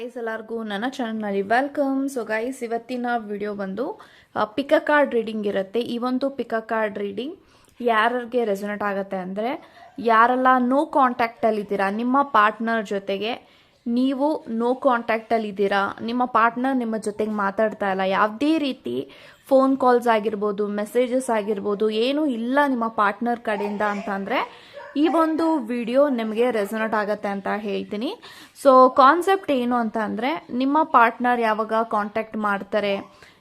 Guys ಎಲ್ಲರಿಗೂ ನನ್ನ ಚಾನಲ್ನಲ್ಲಿ ವೆಲ್ಕಮ್ ಸೊ ಗೈಸ್ ಇವತ್ತಿನ ವಿಡಿಯೋ ಬಂದು ಪಿಕ ಕಾರ್ಡ್ ರೀಡಿಂಗ್ ಇರುತ್ತೆ. ಈ ಒಂದು ಪಿಕ ಕಾರ್ಡ್ ರೀಡಿಂಗ್ ಯಾರಿಗೆ ರೆಸೊನೇಟ್ ಆಗುತ್ತೆ ಅಂದರೆ, ಯಾರೆಲ್ಲ ನೋ ಕಾಂಟ್ಯಾಕ್ಟಲ್ಲಿ ಇದ್ದೀರಾ, ನಿಮ್ಮ ಪಾರ್ಟ್ನರ್ ಜೊತೆಗೆ ನೀವು ನೋ ಕಾಂಟ್ಯಾಕ್ಟಲ್ಲಿ ಇದ್ದೀರಾ, ನಿಮ್ಮ ಪಾರ್ಟ್ನರ್ ನಿಮ್ಮ ಜೊತೆಗೆ ಮಾತಾಡ್ತಾ ಇಲ್ಲ, ಯಾವುದೇ ರೀತಿ ಫೋನ್ ಕಾಲ್ಸ್ ಆಗಿರ್ಬೋದು ಮೆಸೇಜಸ್ ಆಗಿರ್ಬೋದು, ಏನೂ ಇಲ್ಲ ನಿಮ್ಮ ಪಾರ್ಟ್ನರ್ ಕಡೆಯಿಂದ ಅಂತಂದರೆ ಈ ಒಂದು ವಿಡಿಯೋ ನಿಮಗೆ ರೆಸೊನೇಟ್ ಆಗುತ್ತೆ ಅಂತ ಹೇಳ್ತೀನಿ. ಸೊ ಕಾನ್ಸೆಪ್ಟ್ ಏನು ಅಂತ ಅಂದರೆ, ನಿಮ್ಮ ಪಾರ್ಟ್ನರ್ ಯಾವಾಗ ಕಾಂಟ್ಯಾಕ್ಟ್ ಮಾಡ್ತಾರೆ,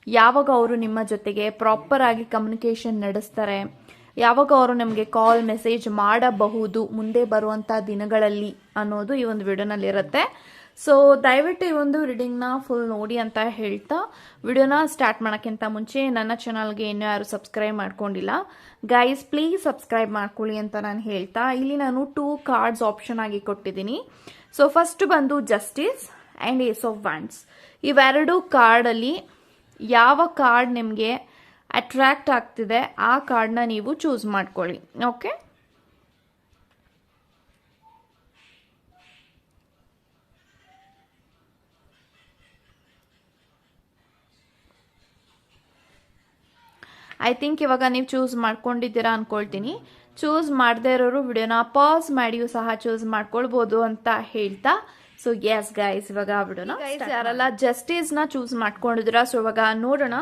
ಯಾವಾಗ ಅವರು ನಿಮ್ಮ ಜೊತೆಗೆ ಪ್ರಾಪರ್ ಆಗಿ ಕಮ್ಯುನಿಕೇಷನ್ ನಡೆಸ್ತಾರೆ ಯಾವಾಗ ಅವರು ನಮಗೆ ಕಾಲ್ ಮೆಸೇಜ್ ಮಾಡಬಹುದು, ಮುಂದೆ ಬರುವಂಥ ದಿನಗಳಲ್ಲಿ ಅನ್ನೋದು ಈ ಒಂದು ವಿಡಿಯೋನಲ್ಲಿರುತ್ತೆ ಸೊ ದಯವಿಟ್ಟು ಈ ಒಂದು ರೀಡಿಂಗ್ನ ಫುಲ್ ನೋಡಿ ಅಂತ ಹೇಳ್ತಾ ವಿಡಿಯೋನ ಸ್ಟಾರ್ಟ್ ಮಾಡೋಕ್ಕಿಂತ ಮುಂಚೆ ನನ್ನ ಚಾನಲ್ಗೆ ಇನ್ನೂ ಯಾರು ಸಬ್ಸ್ಕ್ರೈಬ್ ಮಾಡ್ಕೊಂಡಿಲ್ಲ. ಗೈಸ್ ಪ್ಲೀಸ್ ಸಬ್ಸ್ಕ್ರೈಬ್ ಮಾಡ್ಕೊಳ್ಳಿ ಅಂತ ನಾನು ಹೇಳ್ತಾ, ಇಲ್ಲಿ ನಾನು ಟೂ ಕಾರ್ಡ್ಸ್ ಆಪ್ಷನ್ ಆಗಿ ಕೊಟ್ಟಿದ್ದೀನಿ. ಸೊ ಫಸ್ಟ್ ಬಂದು justice and ace of wands ಇವೆರಡು ಕಾರ್ಡಲ್ಲಿ ಯಾವ ಕಾರ್ಡ್ ನಿಮಗೆ ಅಟ್ರಾಕ್ಟ್ ಆಗ್ತಿದೆ, ಆ ಕಾರ್ಡ್ನ ನೀವು ಚೂಸ್ ಮಾಡ್ಕೊಳ್ಳಿ ಓಕೆ ಐ ಥಿಂಕ್ ಇವಾಗ ನೀವು ಚೂಸ್ ಮಾಡ್ಕೊಂಡಿದ್ದೀರಾ ಅನ್ಕೊಳ್ತೀನಿ. ಚೂಸ್ ಮಾಡದೇ ಇರೋರು ವಿಡಿಯೋನ ಪಾಸ್ ಮಾಡಿಯೂ ಸಹ ಚೂಸ್ ಮಾಡ್ಕೊಳ್ಬೋದು ಅಂತ ಹೇಳ್ತಾ ಸೊ ಎಸ್ ಗೈಸ್ ಇವಾಗ ಬಿಡೋಣ ಗೈಸ್ ಯಾರೆಲ್ಲ ಜಸ್ಟಿಸ್ನ ಚೂಸ್ ಮಾಡ್ಕೊಂಡಿದ್ರ ಸೊ ಇವಾಗ ನೋಡೋಣ.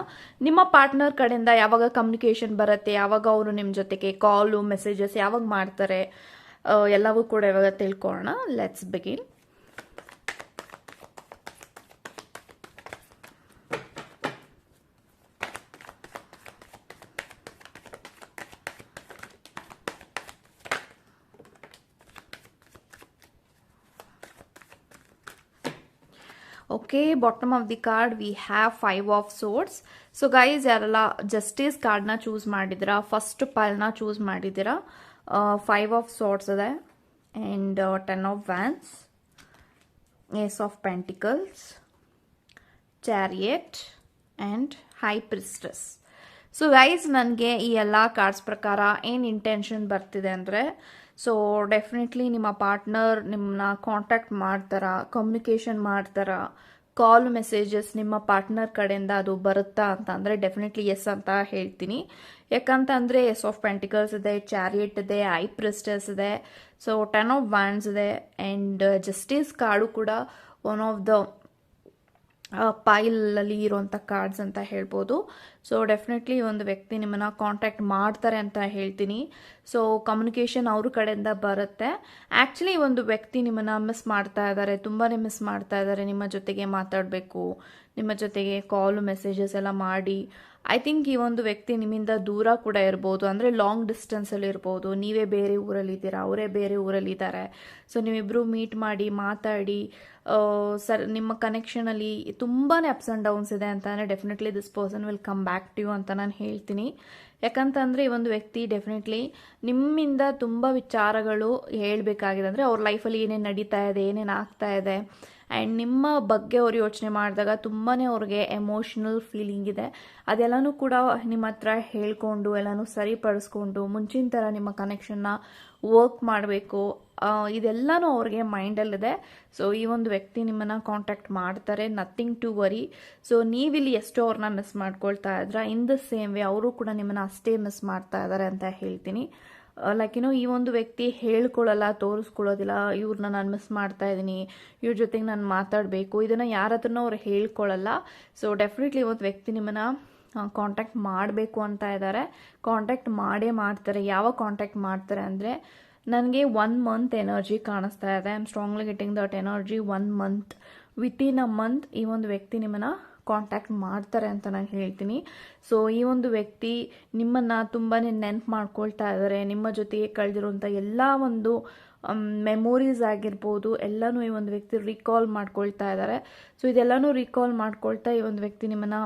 ನಿಮ್ಮ ಪಾರ್ಟ್ನರ್ ಕಡೆಯಿಂದ ಯಾವಾಗ ಕಮ್ಯುನಿಕೇಶನ್ ಬರುತ್ತೆ? ಯಾವಾಗ ಅವರು ನಿಮ್ಮ ಜೊತೆಗೆ ಕಾಲು ಮೆಸೇಜಸ್ ಯಾವಾಗ ಮಾಡ್ತಾರೆ? ಎಲ್ಲವೂ ಕೂಡ ಇವಾಗ ತಿಳ್ಕೊಳ್ಳೋಣ. Let's begin okay bottom of the card we have five of swords so guys ಯಾರೆಲ್ಲ ಜಸ್ಟಿಸ್ ಕಾರ್ಡ್ನ ಚೂಸ್ ಮಾಡಿದಿರಾ ಫಸ್ಟ್ ಪೈಲ್ನ ಚೂಸ್ ಮಾಡಿದ್ದೀರಾ ಫೈವ್ ಆಫ್ ಸೋರ್ಟ್ಸ್ ಇದೆ. And ten of wands ace of pentacles chariot and high priestess so guys ನನಗೆ ಈ ಎಲ್ಲ cards ಪ್ರಕಾರ ಏನು ಇಂಟೆನ್ಷನ್ ಬರ್ತಿದೆ ಅಂದರೆ ಸೊ ಡೆಫಿನೆಟ್ಲಿ ನಿಮ್ಮ ಪಾರ್ಟ್ನರ್ ನಿಮ್ಮನ್ನ ಕಾಂಟ್ಯಾಕ್ಟ್ ಮಾಡ್ತಾರಾ ಕಮ್ಯುನಿಕೇಷನ್ ಮಾಡ್ತಾರಾ ಕಾಲ್ ಮೆಸೇಜಸ್ ನಿಮ್ಮ ಪಾರ್ಟ್ನರ್ ಕಡೆಯಿಂದ ಅದು ಬರುತ್ತಾ ಅಂತ ಅಂದರೆ ಡೆಫಿನೆಟ್ಲಿ ಎಸ್ ಅಂತ ಹೇಳ್ತೀನಿ. ಯಾಕಂತಂದರೆ ಎಸ್ ಆಫ್ ಪೆಂಟಿಕಲ್ಸ್ ಇದೆ ಚಾರಿಯೆಟ್ ಇದೆ ಐ ಪ್ರಿಸ್ಟರ್ಸ್ ಇದೆ ಸೊ ಟೆನ್ ಆಫ್ ವ್ಯಾಂಡ್ಸ್ ಇದೆ ಆ್ಯಂಡ್ ಜಸ್ಟಿಸ್ ಕಾರ್ಡು ಕೂಡ ಒನ್ ಆಫ್ ದ ಪೈಲಲ್ಲಿ ಇರುವಂಥ ಕಾರ್ಡ್ಸ್ ಅಂತ ಹೇಳ್ಬೋದು. ಸೊ ಡೆಫಿನೆಟ್ಲಿ ಒಂದು ವ್ಯಕ್ತಿ ನಿಮ್ಮನ್ನು ಕಾಂಟ್ಯಾಕ್ಟ್ ಮಾಡ್ತಾರೆ ಅಂತ ಹೇಳ್ತೀನಿ. ಸೊ ಕಮ್ಯುನಿಕೇಷನ್ ಅವ್ರ ಕಡೆಯಿಂದ ಬರುತ್ತೆ. ಆ್ಯಕ್ಚುಲಿ ಒಂದು ವ್ಯಕ್ತಿ ನಿಮ್ಮನ್ನು ಮಿಸ್ ಮಾಡ್ತಾ ಇದ್ದಾರೆ ತುಂಬಾ ಮಿಸ್ ಮಾಡ್ತಾ ಇದ್ದಾರೆ ನಿಮ್ಮ ಜೊತೆಗೆ ಮಾತಾಡಬೇಕು, ನಿಮ್ಮ ಜೊತೆಗೆ ಕಾಲು ಮೆಸೇಜಸ್ ಎಲ್ಲ ಮಾಡಿ. ಐ ಥಿಂಕ್ ಈ ಒಂದು ವ್ಯಕ್ತಿ ನಿಮ್ಮಿಂದ ದೂರ ಕೂಡ ಇರ್ಬೋದು, ಅಂದರೆ ಲಾಂಗ್ ಡಿಸ್ಟೆನ್ಸಲ್ಲಿ ಇರ್ಬೋದು. ನೀವೇ ಬೇರೆ ಊರಲ್ಲಿದ್ದೀರಾ ಅವರೇ ಬೇರೆ ಊರಲ್ಲಿದ್ದಾರೆ ಸೊ ನೀವಿಬ್ಬರು ಮೀಟ್ ಮಾಡಿ, ಮಾತಾಡಿ ಸರ್, ನಿಮ್ಮ ಕನೆಕ್ಷನಲ್ಲಿ ತುಂಬಾ ಅಪ್ಸ್ ಆ್ಯಂಡ್ ಡೌನ್ಸ್ ಇದೆ ಅಂತಂದರೆ definitely this person will come back to you ಅಂತ ನಾನು ಹೇಳ್ತೀನಿ. ಯಾಕಂತಂದರೆ ಈ ಒಂದು ವ್ಯಕ್ತಿ ಡೆಫಿನೆಟ್ಲಿ ನಿಮ್ಮಿಂದ ತುಂಬ ವಿಚಾರಗಳು ಹೇಳಬೇಕಾಗಿದೆ. ಅಂದರೆ ಅವ್ರ ಲೈಫಲ್ಲಿ ಏನೇನು ನಡೀತಾ ಇದೆ, ಏನೇನು ಆಗ್ತಾ ಇದೆ. ಆ್ಯಂಡ್ ನಿಮ್ಮ ಬಗ್ಗೆ ಅವ್ರು ಯೋಚನೆ ಮಾಡಿದಾಗ ತುಂಬಾ ಅವ್ರಿಗೆ ಎಮೋಷ್ನಲ್ ಫೀಲಿಂಗ್ ಇದೆ. ಅದೆಲ್ಲನೂ ಕೂಡ ನಿಮ್ಮ ಹತ್ರ ಹೇಳ್ಕೊಂಡು, ಎಲ್ಲನೂ ಸರಿಪಡಿಸ್ಕೊಂಡು, ಮುಂಚಿನ ಥರ ನಿಮ್ಮ ಕನೆಕ್ಷನ್ನ ವರ್ಕ್ ಮಾಡಬೇಕು. ಇದೆಲ್ಲನೂ ಅವ್ರಿಗೆ ಮೈಂಡಲ್ಲಿದೆ. ಸೊ ಈ ಒಂದು ವ್ಯಕ್ತಿ ನಿಮ್ಮನ್ನು ಕಾಂಟ್ಯಾಕ್ಟ್ ಮಾಡ್ತಾರೆ. ನಥಿಂಗ್ ಟು ವರಿ ಸೊ ನೀವಿಲ್ಲಿ ಎಷ್ಟೋ ಅವ್ರನ್ನ ಮಿಸ್ ಮಾಡ್ಕೊಳ್ತಾ ಇದ್ರ. ಇನ್ ದ ಸೇಮ್ ವೇ ಅವರು ಕೂಡ ನಿಮ್ಮನ್ನು ಅಷ್ಟೇ ಮಿಸ್ ಮಾಡ್ತಾ ಇದ್ದಾರೆ ಅಂತ ಹೇಳ್ತೀನಿ. ಲೈಕ್ ಏನೋ ಈ ಒಂದು ವ್ಯಕ್ತಿ ಹೇಳ್ಕೊಳ್ಳಲ್ಲ ತೋರಿಸ್ಕೊಳ್ಳೋದಿಲ್ಲ ಇವ್ರನ್ನ ನಾನು ಮಿಸ್ ಮಾಡ್ತಾ ಇದ್ದೀನಿ. ಇವ್ರ ಜೊತೆಗೆ ನಾನು ಮಾತಾಡಬೇಕು. ಇದನ್ನು ಯಾರ ಹತ್ರನೂ ಅವ್ರು ಹೇಳ್ಕೊಳ್ಳಲ್ಲ ಸೊ ಡೆಫಿನೆಟ್ಲಿ ಒಂದು ವ್ಯಕ್ತಿ ನಿಮ್ಮನ್ನು ಕಾಂಟ್ಯಾಕ್ಟ್ ಮಾಡಬೇಕು ಅಂತ ಇದ್ದಾರೆ ಕಾಂಟ್ಯಾಕ್ಟ್ ಮಾಡೇ ಮಾಡ್ತಾರೆ. ಯಾವ ಕಾಂಟ್ಯಾಕ್ಟ್ ಮಾಡ್ತಾರೆ ಅಂದರೆ ನನಗೆ ಒನ್ ಮಂತ್ ಎನರ್ಜಿ ಕಾಣಿಸ್ತಾ ಇದೆ. I am strongly getting that energy one month within a month ಈ ಒಂದು ವ್ಯಕ್ತಿ ನಿಮ್ಮನ್ನು ಕಾಂಟ್ಯಾಕ್ಟ್ ಮಾಡ್ತಾರೆ ಅಂತ ನಾನು ಹೇಳ್ತೀನಿ. ಸೊ ಈ ಒಂದು ವ್ಯಕ್ತಿ ನಿಮ್ಮನ್ನು ತುಂಬಾ ನೆನ್ಪು ಮಾಡ್ಕೊಳ್ತಾ ಇದ್ದಾರೆ ನಿಮ್ಮ ಜೊತೆಗೆ ಕಳೆದಿರುವಂಥ ಎಲ್ಲ ಒಂದು ಮೆಮೊರೀಸ್ ಆಗಿರ್ಬೋದು, ಎಲ್ಲನೂ ಈ ಒಂದು ವ್ಯಕ್ತಿ ರಿಕಾಲ್ ಮಾಡ್ಕೊಳ್ತಾ ಇದ್ದಾರೆ ಸೊ ಇದೆಲ್ಲನೂ ರಿಕಾಲ್ ಮಾಡ್ಕೊಳ್ತಾ ಈ ಒಂದು ವ್ಯಕ್ತಿ ನಿಮ್ಮನ್ನು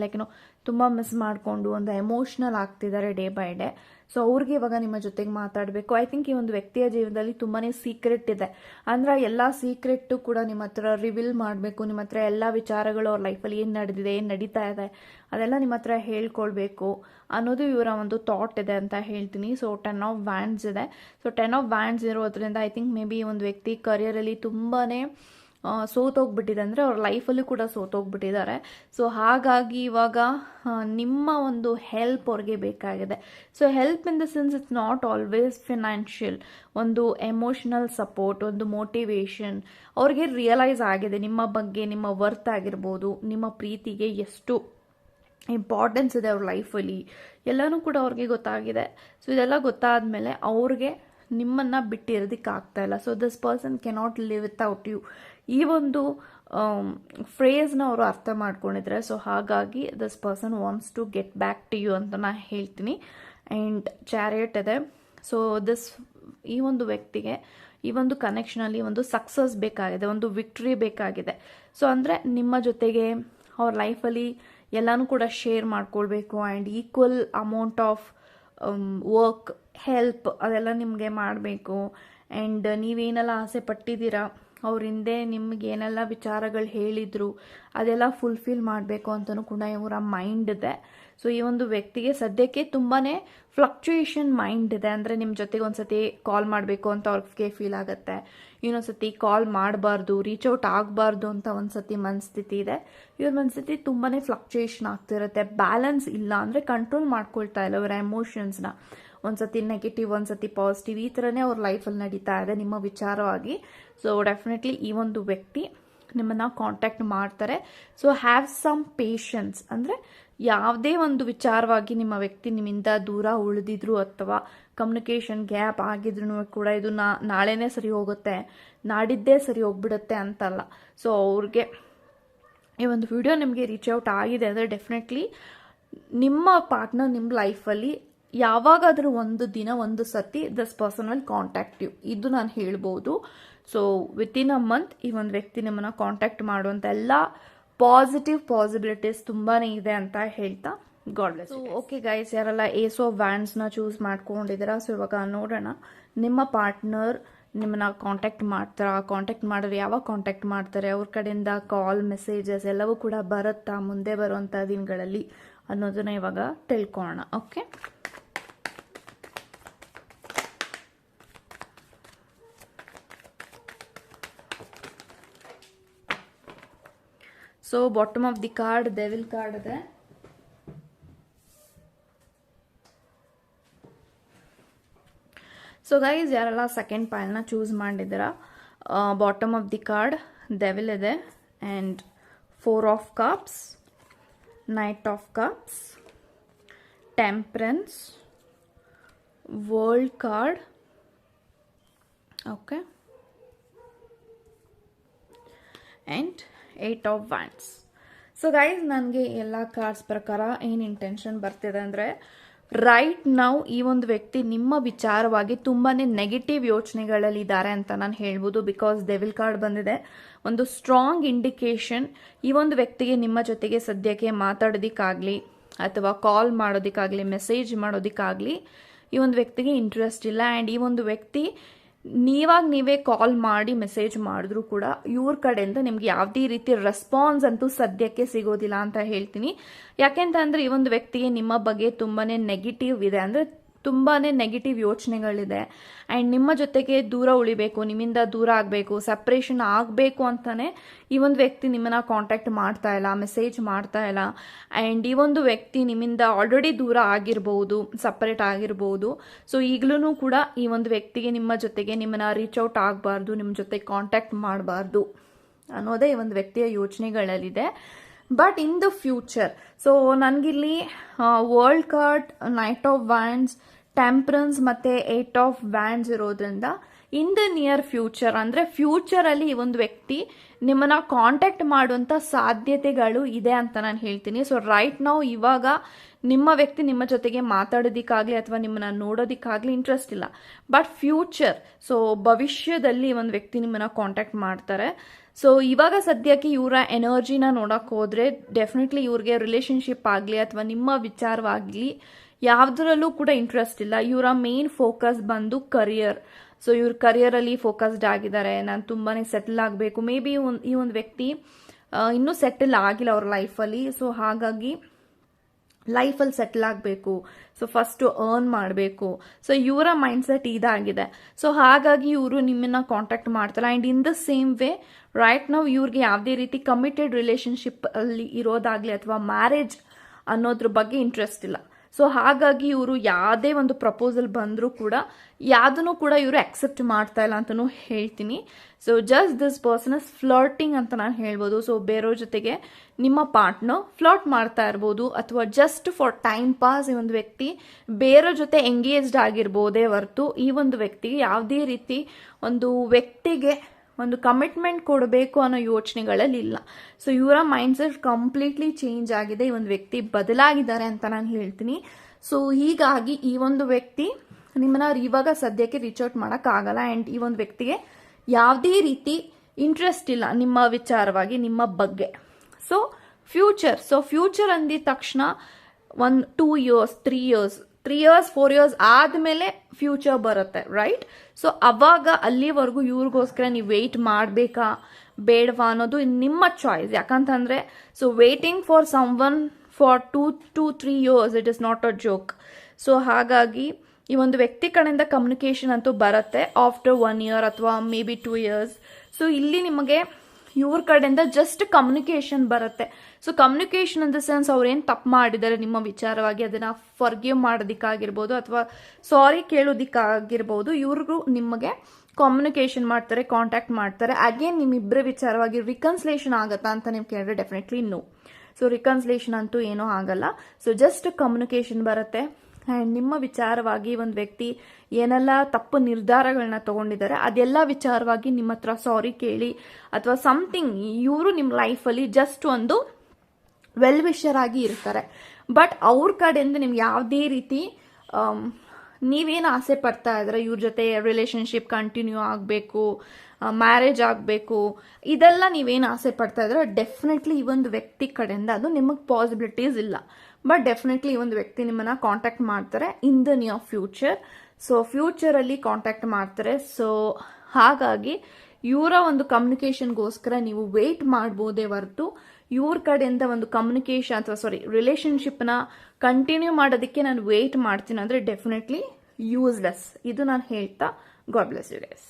ಲೈಕ್ ಏನೋ ತುಂಬ ಮಿಸ್ ಮಾಡಿಕೊಂಡು ಒಂದು ಎಮೋಷ್ನಲ್ ಆಗ್ತಿದ್ದಾರೆ ಡೇ ಬೈ ಡೇ ಸೊ ಅವ್ರಿಗೆ ಇವಾಗ ನಿಮ್ಮ ಜೊತೆಗೆ ಮಾತಾಡಬೇಕು. ಐ ಥಿಂಕ್ ಈ ಒಂದು ವ್ಯಕ್ತಿಯ ಜೀವನದಲ್ಲಿ ತುಂಬಾ ಸೀಕ್ರೆಟ್ ಇದೆ. ಅಂದ್ರೆ ಎಲ್ಲ ಸೀಕ್ರೆಟ್ಟು ಕೂಡ ನಿಮ್ಮ ಹತ್ರ ರಿವೀಲ್ ಮಾಡಬೇಕು. ನಿಮ್ಮ ಹತ್ರ ಎಲ್ಲ ವಿಚಾರಗಳು ಅವ್ರ ಲೈಫಲ್ಲಿ ಏನು ನಡೆದಿದೆ, ಏನು ನಡೀತಾ ಇದೆ, ಅದೆಲ್ಲ ನಿಮ್ಮ ಹತ್ರ ಹೇಳ್ಕೊಳ್ಬೇಕು ಅನ್ನೋದು ಇವರ ಒಂದು ಥಾಟ್ ಇದೆ ಅಂತ ಹೇಳ್ತೀನಿ. ಸೊ ಟೆನ್ ಆಫ್ ವ್ಯಾಂಡ್ಸ್ ಇದೆ. ಸೊ ಟೆನ್ ಆಫ್ ವ್ಯಾಂಡ್ಸ್ ಇರೋದ್ರಿಂದ ಐ ಥಿಂಕ್ ಮೇ ಬಿ ಒಂದು ವ್ಯಕ್ತಿ ಕರಿಯರಲ್ಲಿ ತುಂಬಾ ಸೋತೋಗ್ಬಿಟ್ಟಿದೆ ಅಂದರೆ ಅವ್ರ ಲೈಫಲ್ಲಿ ಕೂಡ ಸೋತೋಗ್ಬಿಟ್ಟಿದ್ದಾರೆ. ಸೊ ಹಾಗಾಗಿ ಇವಾಗ ನಿಮ್ಮ ಒಂದು ಹೆಲ್ಪ್ ಅವ್ರಿಗೆ ಬೇಕಾಗಿದೆ. So help in the sense it's not always financial ಒಂದು ಎಮೋಷನಲ್ ಸಪೋರ್ಟ್ ಒಂದು ಮೋಟಿವೇಶನ್ ಅವ್ರಿಗೆ ರಿಯಲೈಸ್ ಆಗಿದೆ. ನಿಮ್ಮ ಬಗ್ಗೆ, ನಿಮ್ಮ ವರ್ತ್ ಆಗಿರ್ಬೋದು, ನಿಮ್ಮ ಪ್ರೀತಿಗೆ ಎಷ್ಟು ಇಂಪಾರ್ಟೆನ್ಸ್ ಇದೆ ಅವ್ರ ಲೈಫಲ್ಲಿ ಎಲ್ಲನೂ ಕೂಡ ಅವ್ರಿಗೆ ಗೊತ್ತಾಗಿದೆ. ಸೊ ಇದೆಲ್ಲ ಗೊತ್ತಾದ ಮೇಲೆ ಅವ್ರಿಗೆ ನಿಮ್ಮನ್ನು ಬಿಟ್ಟಿರೋದಕ್ಕೆ ಆಗ್ತಾ ಇಲ್ಲ. So this person cannot live without you ಈ ಒಂದು ಫ್ರೇಸ್ನ ಅವರು ಅರ್ಥ ಮಾಡ್ಕೊಂಡಿದ್ದಾರೆ ಸೊ ಹಾಗಾಗಿ this person wants to get back to you ಅಂತ ನಾನು ಹೇಳ್ತೀನಿ. ಆ್ಯಂಡ್ ಚಾರಿಯಟ್ ಇದೆ. ಸೊ ದಿಸ್ ಈ ಒಂದು ವ್ಯಕ್ತಿಗೆ ಈ ಒಂದು ಕನೆಕ್ಷನಲ್ಲಿ ಒಂದು ಸಕ್ಸಸ್ ಬೇಕಾಗಿದೆ, ಒಂದು ವಿಕ್ಟ್ರಿ ಬೇಕಾಗಿದೆ. ಸೊ ಅಂದರೆ ನಿಮ್ಮ ಜೊತೆಗೆ ಅವ್ರ ಲೈಫಲ್ಲಿ ಎಲ್ಲನೂ ಕೂಡ ಶೇರ್ ಮಾಡ್ಕೊಳ್ಬೇಕು and equal amount of work help ಅದೆಲ್ಲ ನಿಮಗೆ ಮಾಡಬೇಕು. ಆ್ಯಂಡ್ ನೀವೇನೆಲ್ಲ ಆಸೆ ಪಟ್ಟಿದ್ದೀರಾ? ಅವ್ರ ಹಿಂದೆ ನಿಮಗೇನೆಲ್ಲ ವಿಚಾರಗಳು ಹೇಳಿದರು, ಅದೆಲ್ಲ ಫುಲ್ಫಿಲ್ ಮಾಡಬೇಕು ಅಂತಲೂ ಕೂಡ ಇವರ ಮೈಂಡ್ ಇದೆ. ಸೊ ಈ ಒಂದು ವ್ಯಕ್ತಿಗೆ ಸದ್ಯಕ್ಕೆ ತುಂಬಾ ಫ್ಲಕ್ಚುಯೇಷನ್ ಮೈಂಡ್ ಇದೆ. ಅಂದರೆ ನಿಮ್ಮ ಜೊತೆಗೆ ಒಂದು ಸತಿ ಕಾಲ್ ಮಾಡಬೇಕು ಅಂತ ಅವ್ರಿಗೆ ಫೀಲ್ ಆಗುತ್ತೆ. ಇನ್ನೊಂದ್ಸತಿ ಕಾಲ್ ಮಾಡಬಾರ್ದು ರೀಚ್ ಔಟ್ ಆಗಬಾರ್ದು ಅಂತ ಒಂದ್ಸತಿ ಮನಸ್ಥಿತಿ ಇದೆ. ಇವ್ರ ಮನಸ್ಥಿತಿ ತುಂಬಾ ಫ್ಲಕ್ಚುಯೇಷನ್ ಆಗ್ತಿರುತ್ತೆ. ಬ್ಯಾಲೆನ್ಸ್ ಇಲ್ಲ ಅಂದರೆ ಕಂಟ್ರೋಲ್ ಮಾಡ್ಕೊಳ್ತಾ ಇಲ್ಲ ಅವರ ಎಮೋಷನ್ಸ್ನ ಒಂದ್ಸತಿ ನೆಗೆಟಿವ್ ಒಂದ್ಸತಿ ಪಾಸಿಟಿವ್ ಈ ಥರನೇ ಅವ್ರ ಲೈಫಲ್ಲಿ ನಡೀತಾ ಇದೆ ನಿಮ್ಮ ವಿಚಾರವಾಗಿ. ಸೊ ಡೆಫಿನೆಟ್ಲಿ ಈ ಒಂದು ವ್ಯಕ್ತಿ ನಿಮ್ಮನ್ನು ಕಾಂಟ್ಯಾಕ್ಟ್ ಮಾಡ್ತಾರೆ. ಸೊ ಹ್ಯಾವ್ ಸಮ್ ಪೇಷನ್ಸ್ ಅಂದರೆ ಯಾವುದೇ ಒಂದು ವಿಚಾರವಾಗಿ ನಿಮ್ಮ ವ್ಯಕ್ತಿ ನಿಮ್ಮಿಂದ ದೂರ ಉಳಿದಿದ್ರು ಅಥವಾ ಕಮ್ಯುನಿಕೇಷನ್ ಗ್ಯಾಪ್ ಆಗಿದ್ರು ಕೂಡ ಇದು ನಾ, ನಾಳೆನೇ ಸರಿ ಹೋಗುತ್ತೆ, ನಾಡಿದ್ದೇ ಸರಿ ಹೋಗ್ಬಿಡುತ್ತೆ ಅಂತಲ್ಲ. ಸೊ ಅವ್ರಿಗೆ ಈ ಒಂದು ವಿಡಿಯೋ ನಿಮಗೆ ರೀಚ್ ಔಟ್ ಆಗಿದೆ ಅಂದರೆ ಡೆಫಿನೆಟ್ಲಿ ನಿಮ್ಮ ಪಾರ್ಟ್ನರ್ ನಿಮ್ಮ ಲೈಫಲ್ಲಿ ಯಾವಾಗಾದರೂ ಒಂದು ದಿನ, ಒಂದು ಸತಿ this person will contact you ಇದು ನಾನು ಹೇಳ್ಬೋದು. ಸೊ ವಿತಿನ್ ಅ ಮಂತ್ ಈ ಒಂದು ವ್ಯಕ್ತಿ ನಿಮ್ಮನ್ನು ಕಾಂಟ್ಯಾಕ್ಟ್ ಮಾಡುವಂಥ ಎಲ್ಲ ಪಾಸಿಟಿವ್ ಪಾಸಿಬಿಲಿಟೀಸ್ ತುಂಬಾ ಇದೆ ಅಂತ ಹೇಳ್ತಾ ಗಾಡ್ ಬ್ಲೆಸ್ ಓಕೆ ಗೈಸ್ ಯಾರೆಲ್ಲ ಏಸೋ ನ ಚೂಸ್ ಮಾಡ್ಕೊಂಡಿದ್ದೀರಾ? ಸೊ ಇವಾಗ ನೋಡೋಣ. ನಿಮ್ಮ ಪಾರ್ಟ್ನರ್ ನಿಮ್ಮನ್ನ ಕಾಂಟ್ಯಾಕ್ಟ್ ಮಾಡ್ತಾರಾ? ಕಾಂಟ್ಯಾಕ್ಟ್ ಮಾಡಿದ್ರೆ ಯಾವಾಗ ಕಾಂಟ್ಯಾಕ್ಟ್ ಮಾಡ್ತಾರೆ? ಅವ್ರ ಕಡೆಯಿಂದ ಕಾಲ್ ಮೆಸೇಜಸ್ ಎಲ್ಲವೂ ಕೂಡ ಬರುತ್ತಾ? ಮುಂದೆ ಬರುವಂಥ ದಿನಗಳಲ್ಲಿ ಅನ್ನೋದನ್ನ ಇವಾಗ ತಿಳ್ಕೊಳ್ಳೋಣ okay so bottom of the card devil card ಇದೆ. ಸೊ ಗೈಸ್ ಯಾರೆಲ್ಲ ಸೆಕೆಂಡ್ ಪೈಲ್ನ ಚೂಸ್ ಮಾಡಿದ್ದೀರಾ? Bottom of the card devil ಇದೆ. And four of cups knight of cups temperance world card okay and eight of wands so guys ನನಗೆ ಎಲ್ಲ cards ಪ್ರಕಾರ ಏನು intention ಬರ್ತಿದೆ ಅಂದರೆ ರೈಟ್ ನಾವು ಈ ಒಂದು ವ್ಯಕ್ತಿ ನಿಮ್ಮ ವಿಚಾರವಾಗಿ ತುಂಬಾ ನೆಗೆಟಿವ್ ಯೋಚನೆಗಳಲ್ಲಿ ಇದ್ದಾರೆ ಅಂತ ನಾನು ಹೇಳ್ಬೋದು ಬಿಕಾಸ್ ಡೆವಿಲ್ ಕಾರ್ಡ್ ಬಂದಿದೆ. ಒಂದು ಸ್ಟ್ರಾಂಗ್ ಇಂಡಿಕೇಶನ್ ಈ ಒಂದು ವ್ಯಕ್ತಿಗೆ ನಿಮ್ಮ ಜೊತೆಗೆ ಸದ್ಯಕ್ಕೆ ಮಾತಾಡೋದಕ್ಕಾಗಲಿ ಅಥವಾ ಕಾಲ್ ಮಾಡೋದಕ್ಕಾಗಲಿ ಮೆಸೇಜ್ ಮಾಡೋದಕ್ಕಾಗಲಿ ಈ ಒಂದು ವ್ಯಕ್ತಿಗೆ ಇಂಟ್ರೆಸ್ಟ್ ಇಲ್ಲ. ಆ್ಯಂಡ್ ಈ ಒಂದು ವ್ಯಕ್ತಿ ನೀವಾಗ ನೀವೇ ಕಾಲ್ ಮಾಡಿ ಮೆಸೇಜ್ ಮಾಡಿದ್ರು ಕೂಡ ಇವ್ರ ಕಡೆಯಿಂದ ನಿಮ್ಗೆ ಯಾವುದೇ ರೀತಿ ರೆಸ್ಪಾನ್ಸ್ ಅಂತೂ ಸದ್ಯಕ್ಕೆ ಸಿಗೋದಿಲ್ಲ ಅಂತ ಹೇಳ್ತೀನಿ. ಯಾಕೆಂತ ಅಂದರೆ ಈ ಒಂದು ವ್ಯಕ್ತಿಗೆ ನಿಮ್ಮ ಬಗ್ಗೆ ತುಂಬಾ ನೆಗೆಟಿವ್ ಇದೆ. ಅಂದರೆ ತುಂಬಾ ನೆಗೆಟಿವ್ ಯೋಚನೆಗಳಿದೆ. ಆ್ಯಂಡ್ ನಿಮ್ಮ ಜೊತೆಗೆ ದೂರ ಉಳಿಬೇಕು, ನಿಮ್ಮಿಂದ ದೂರ ಆಗಬೇಕು ಸಪ್ರೇಷನ್ ಆಗಬೇಕು ಅಂತಲೇ ಈ ಒಂದು ವ್ಯಕ್ತಿ ನಿಮ್ಮನ್ನ ಕಾಂಟ್ಯಾಕ್ಟ್ ಮಾಡ್ತಾ ಇಲ್ಲ ಮೆಸೇಜ್ ಮಾಡ್ತಾ ಇಲ್ಲ. ಆ್ಯಂಡ್ ಈ ಒಂದು ವ್ಯಕ್ತಿ ನಿಮ್ಮಿಂದ ಆಲ್ರೆಡಿ ದೂರ ಆಗಿರ್ಬೋದು ಸಪ್ರೇಟ್ ಆಗಿರ್ಬೋದು. ಸೊ ಈಗಲೂ ಕೂಡ ಈ ಒಂದು ವ್ಯಕ್ತಿಗೆ ನಿಮ್ಮ ಜೊತೆಗೆ ನಿಮ್ಮನ್ನ ರೀಚ್ ಔಟ್ ಆಗಬಾರ್ದು ನಿಮ್ಮ ಜೊತೆ ಕಾಂಟ್ಯಾಕ್ಟ್ ಮಾಡಬಾರ್ದು ಅನ್ನೋದೇ ಈ ಒಂದು ವ್ಯಕ್ತಿಯ ಯೋಚನೆಗಳಲ್ಲಿದೆ. But in the future so ನನಗಿಲ್ಲಿ world card knight of wands temperance ಮತ್ತು ಏಟ್ ಆಫ್ ವ್ಯಾಂಡ್ಸ್ ಇರೋದ್ರಿಂದ ಇನ್ ದ ನಿಯರ್ ಫ್ಯೂಚರ್ ಅಂದರೆ ಫ್ಯೂಚರಲ್ಲಿ ಈ ಒಂದು ವ್ಯಕ್ತಿ ನಿಮ್ಮನ್ನ ಕಾಂಟ್ಯಾಕ್ಟ್ ಮಾಡುವಂಥ ಸಾಧ್ಯತೆಗಳು ಇದೆ ಅಂತ ನಾನು ಹೇಳ್ತೀನಿ. ಸೊ ರೈಟ್ ನಾವು ಇವಾಗ ನಿಮ್ಮ ವ್ಯಕ್ತಿ ನಿಮ್ಮ ಜೊತೆಗೆ ಮಾತಾಡೋದಕ್ಕಾಗಲಿ ಅಥವಾ ನಿಮ್ಮನ್ನ ನೋಡೋದಕ್ಕಾಗಲಿ ಇಂಟ್ರೆಸ್ಟ್ ಇಲ್ಲ. ಬಟ್ ಫ್ಯೂಚರ್ ಸೊ ಭವಿಷ್ಯದಲ್ಲಿ ಒಂದು ವ್ಯಕ್ತಿ ನಿಮ್ಮನ್ನ ಕಾಂಟ್ಯಾಕ್ಟ್ ಮಾಡ್ತಾರೆ. ಸೊ ಇವಾಗ ಸದ್ಯಕ್ಕೆ ಇವರ ಎನರ್ಜಿನ ನೋಡೋಕೆ ಹೋದರೆ ಡೆಫಿನೆಟ್ಲಿ ಇವ್ರಿಗೆ ರಿಲೇಶನ್ಶಿಪ್ ಆಗಲಿ ಅಥವಾ ನಿಮ್ಮ ವಿಚಾರವಾಗಲಿ ಯಾವುದರಲ್ಲೂ ಕೂಡ ಇಂಟ್ರೆಸ್ಟ್ ಇಲ್ಲ. ಇವರ ಮೇನ್ ಫೋಕಸ್ ಬಂದು ಕರಿಯರ್ ಸೊ ಇವ್ರ ಕರಿಯರಲ್ಲಿ ಫೋಕಸ್ಡ್ ಆಗಿದ್ದಾರೆ. ನಾನು ತುಂಬಾ ಸೆಟಲ್ ಆಗಬೇಕು. ಮೇ ಬಿ ಈ ಒಂದು ವ್ಯಕ್ತಿ ಇನ್ನೂ ಸೆಟಲ್ ಆಗಿಲ್ಲ ಅವ್ರ ಲೈಫಲ್ಲಿ ಸೊ ಹಾಗಾಗಿ ಲೈಫಲ್ಲಿ ಸೆಟಲ್ ಆಗಬೇಕು. ಸೊ ಫಸ್ಟು ಅರ್ನ್ ಮಾಡಬೇಕು. ಸೊ ಇವರ ಮೈಂಡ್ಸೆಟ್ ಇದಾಗಿದೆ. ಸೊ ಹಾಗಾಗಿ ಇವರು ನಿಮ್ಮನ್ನ ಕಾಂಟ್ಯಾಕ್ಟ್ ಮಾಡ್ತಾರೆ. And in the same way right ನಾವು ಇವ್ರಿಗೆ ಯಾವುದೇ ರೀತಿ ಕಮಿಟೆಡ್ ರಿಲೇಶನ್ಶಿಪ್ ಅಲ್ಲಿ ಇರೋದಾಗಲಿ ಅಥವಾ ಮ್ಯಾರೇಜ್ ಅನ್ನೋದ್ರ ಬಗ್ಗೆ ಇಂಟ್ರೆಸ್ಟ್ ಇಲ್ಲ. ಸೊ ಹಾಗಾಗಿ ಇವರು ಯಾವುದೇ ಒಂದು ಪ್ರಪೋಸಲ್ ಬಂದರೂ ಕೂಡ ಯಾವುದನ್ನು ಕೂಡ ಇವರು ಅಕ್ಸೆಪ್ಟ್ ಮಾಡ್ತಾ ಇಲ್ಲ ಅಂತಲೂ ಹೇಳ್ತೀನಿ. So just this person is flirting ಅಂತ ನಾನು ಹೇಳ್ಬೋದು. ಸೊ ಬೇರೆಯವ್ರ ಜೊತೆಗೆ ನಿಮ್ಮ ಪಾರ್ಟ್ನರ್ ಫ್ಲರ್ಟ್ ಮಾಡ್ತಾ ಇರ್ಬೋದು ಅಥವಾ ಜಸ್ಟ್ ಫಾರ್ ಟೈಮ್ ಪಾಸ್ ಈ ಒಂದು ವ್ಯಕ್ತಿ ಬೇರೆಯವ್ರ ಜೊತೆ ಎಂಗೇಜ್ಡ್ ಆಗಿರ್ಬೋದೇ ಹೊರತು ಈ ಒಂದು ವ್ಯಕ್ತಿಗೆ ಯಾವುದೇ ರೀತಿ ಒಂದು ವ್ಯಕ್ತಿಗೆ ಒಂದು ಕಮಿಟ್ಮೆಂಟ್ ಕೊಡಬೇಕು ಅನ್ನೋ ಯೋಚನೆಗಳಲ್ಲಿ ಇಲ್ಲ. ಸೊ ಇವರ ಮೈಂಡ್ಸೆಟ್ ಕಂಪ್ಲೀಟ್ಲಿ ಚೇಂಜ್ ಆಗಿದೆ. ಈ ಒಂದು ವ್ಯಕ್ತಿ ಬದಲಾಗಿದ್ದಾರೆ ಅಂತ ನಾನು ಹೇಳ್ತೀನಿ. ಸೊ ಹೀಗಾಗಿ ಈ ಒಂದು ವ್ಯಕ್ತಿ ನಿಮ್ಮನ್ನ ಇವಾಗ ಸದ್ಯಕ್ಕೆ ರೀಚ್ ಔಟ್ ಮಾಡೋಕ್ಕಾಗಲ್ಲ ಆ್ಯಂಡ್ ಈ ಒಂದು ವ್ಯಕ್ತಿಗೆ ಯಾವುದೇ ರೀತಿ ಇಂಟ್ರೆಸ್ಟ್ ಇಲ್ಲ ನಿಮ್ಮ ವಿಚಾರವಾಗಿ, ನಿಮ್ಮ ಬಗ್ಗೆ. ಸೊ ಫ್ಯೂಚರ್ ಸೊ ಫ್ಯೂಚರ್ ಅಂದಿದ ತಕ್ಷಣ ಒಂದು two years three years three years four years ಆದಮೇಲೆ ಫ್ಯೂಚರ್ ಬರುತ್ತೆ ರೈಟ್ ಸೊ ಅವಾಗ ಅಲ್ಲಿವರೆಗೂ ಇವ್ರಿಗೋಸ್ಕರ ನೀವು ವೆಯ್ಟ್ ಮಾಡಬೇಕಾ, ಬೇಡವಾ ಅನ್ನೋದು ನಿಮ್ಮ ಚಾಯ್ಸ್ ಯಾಕಂತಂದರೆ so waiting for someone for two to three years it is not a joke so ಹಾಗಾಗಿ ಈ ಒಂದು ವ್ಯಕ್ತಿ ಕಡೆಯಿಂದ ಕಮ್ಯುನಿಕೇಷನ್ ಅಂತೂ ಬರುತ್ತೆ ಆಫ್ಟರ್ ಒನ್ ಇಯರ್ ಅಥವಾ maybe two years so ಇಲ್ಲಿ ನಿಮಗೆ ಇವ್ರ ಕಡೆಯಿಂದ ಜಸ್ಟ್ ಕಮ್ಯುನಿಕೇಷನ್ ಬರುತ್ತೆ. So communication in the sense ಅವ್ರೇನು ತಪ್ಪು ಮಾಡಿದ್ದಾರೆ ನಿಮ್ಮ ವಿಚಾರವಾಗಿ ಅದನ್ನ ಫರ್ಗಿವ್ ಮಾಡೋದಕ್ಕಾಗಿರ್ಬೋದು ಅಥವಾ ಸಾರಿ ಕೇಳೋದಿಕ್ಕಾಗಿರ್ಬೋದು, ಇವ್ರಿಗೂ ನಿಮಗೆ ಕಮ್ಯುನಿಕೇಷನ್ ಮಾಡ್ತಾರೆ ಕಾಂಟ್ಯಾಕ್ಟ್ ಮಾಡ್ತಾರೆ. ಅಗೇನ್ ನಿಮ್ಮಿಬ್ಬರ ವಿಚಾರವಾಗಿ ರಿಕನ್ಸ್ಲೇಷನ್ ಆಗುತ್ತಾ ಅಂತ ನೀವು ಕೇಳಿದ್ರೆ ಡೆಫಿನೆಟ್ಲಿ ನೋ ಸೊ ರಿಕನ್ಸ್ಲೇಷನ್ ಅಂತೂ ಏನೂ ಆಗಲ್ಲ. ಸೊ ಜಸ್ಟ್ ಕಮ್ಯುನಿಕೇಷನ್ ಬರುತ್ತೆ. ನಿಮ್ಮ ವಿಚಾರವಾಗಿ ಒಂದು ವ್ಯಕ್ತಿ ಏನೆಲ್ಲ ತಪ್ಪು ನಿರ್ಧಾರಗಳನ್ನ ತಗೊಂಡಿದ್ದಾರೆ ಅದೆಲ್ಲ ವಿಚಾರವಾಗಿ ನಿಮ್ಮ ಹತ್ರ ಸಾರಿ ಕೇಳಿ, ಅಥವಾ ಸಮಥಿಂಗ್ ಇವರು ನಿಮ್ಮ ಲೈಫಲ್ಲಿ ಜಸ್ಟ್ ಒಂದು ವೆಲ್ ವಿಷರ್ ಆಗಿ ಇರ್ತಾರೆ. ಬಟ್ ಅವ್ರ ಕಡೆಯಿಂದ ನಿಮ್ಗೆ ಯಾವುದೇ ರೀತಿ ನೀವೇನು ಆಸೆ ಪಡ್ತಾ ಇದ್ರೆ, ಇವ್ರ ಜೊತೆ ರಿಲೇಶನ್ಶಿಪ್ ಕಂಟಿನ್ಯೂ ಆಗಬೇಕು ಮ್ಯಾರೇಜ್ ಆಗಬೇಕು, ಇದೆಲ್ಲ ನೀವೇನು ಆಸೆ ಪಡ್ತಾ ಇದ್ರೆ ಡೆಫಿನೆಟ್ಲಿ ಈ ಒಂದು ವ್ಯಕ್ತಿ ಕಡೆಯಿಂದ ಅದು ನಿಮಗೆ ಪಾಸಿಬಿಲಿಟೀಸ್ ಇಲ್ಲ. ಬಟ್ ಡೆಫಿನೆಟ್ಲಿ ಒಂದು ವ್ಯಕ್ತಿ ನಿಮ್ಮನ್ನ ಕಾಂಟ್ಯಾಕ್ಟ್ ಮಾಡ್ತಾರೆ in the near future so ಫ್ಯೂಚರಲ್ಲಿ contact ಮಾಡ್ತಾರೆ. ಸೊ ಹಾಗಾಗಿ ಇವರ ಒಂದು ಕಮ್ಯುನಿಕೇಷನ್ಗೋಸ್ಕರ ನೀವು ವೆಯ್ಟ್ ಮಾಡ್ಬೋದೇ ಹೊರತು ಇವ್ರ ಕಡೆಯಿಂದ ಒಂದು ಕಮ್ಯುನಿಕೇಷನ್ ಅಥವಾ ಸಾರಿ ರಿಲೇಶನ್ಶಿಪ್ನ ಕಂಟಿನ್ಯೂ ಮಾಡೋದಕ್ಕೆ ನಾನು ವೆಯ್ಟ್ ಮಾಡ್ತೀನಿ. ಅಂದರೆ ಡೆಫಿನೆಟ್ಲಿ ಯೂಸ್ಲೆಸ್ ಇದು ನಾನು ಹೇಳ್ತಾ ಗಾಡ್ ಬ್ಲೆಸ್ ಯು ಗೈಸ್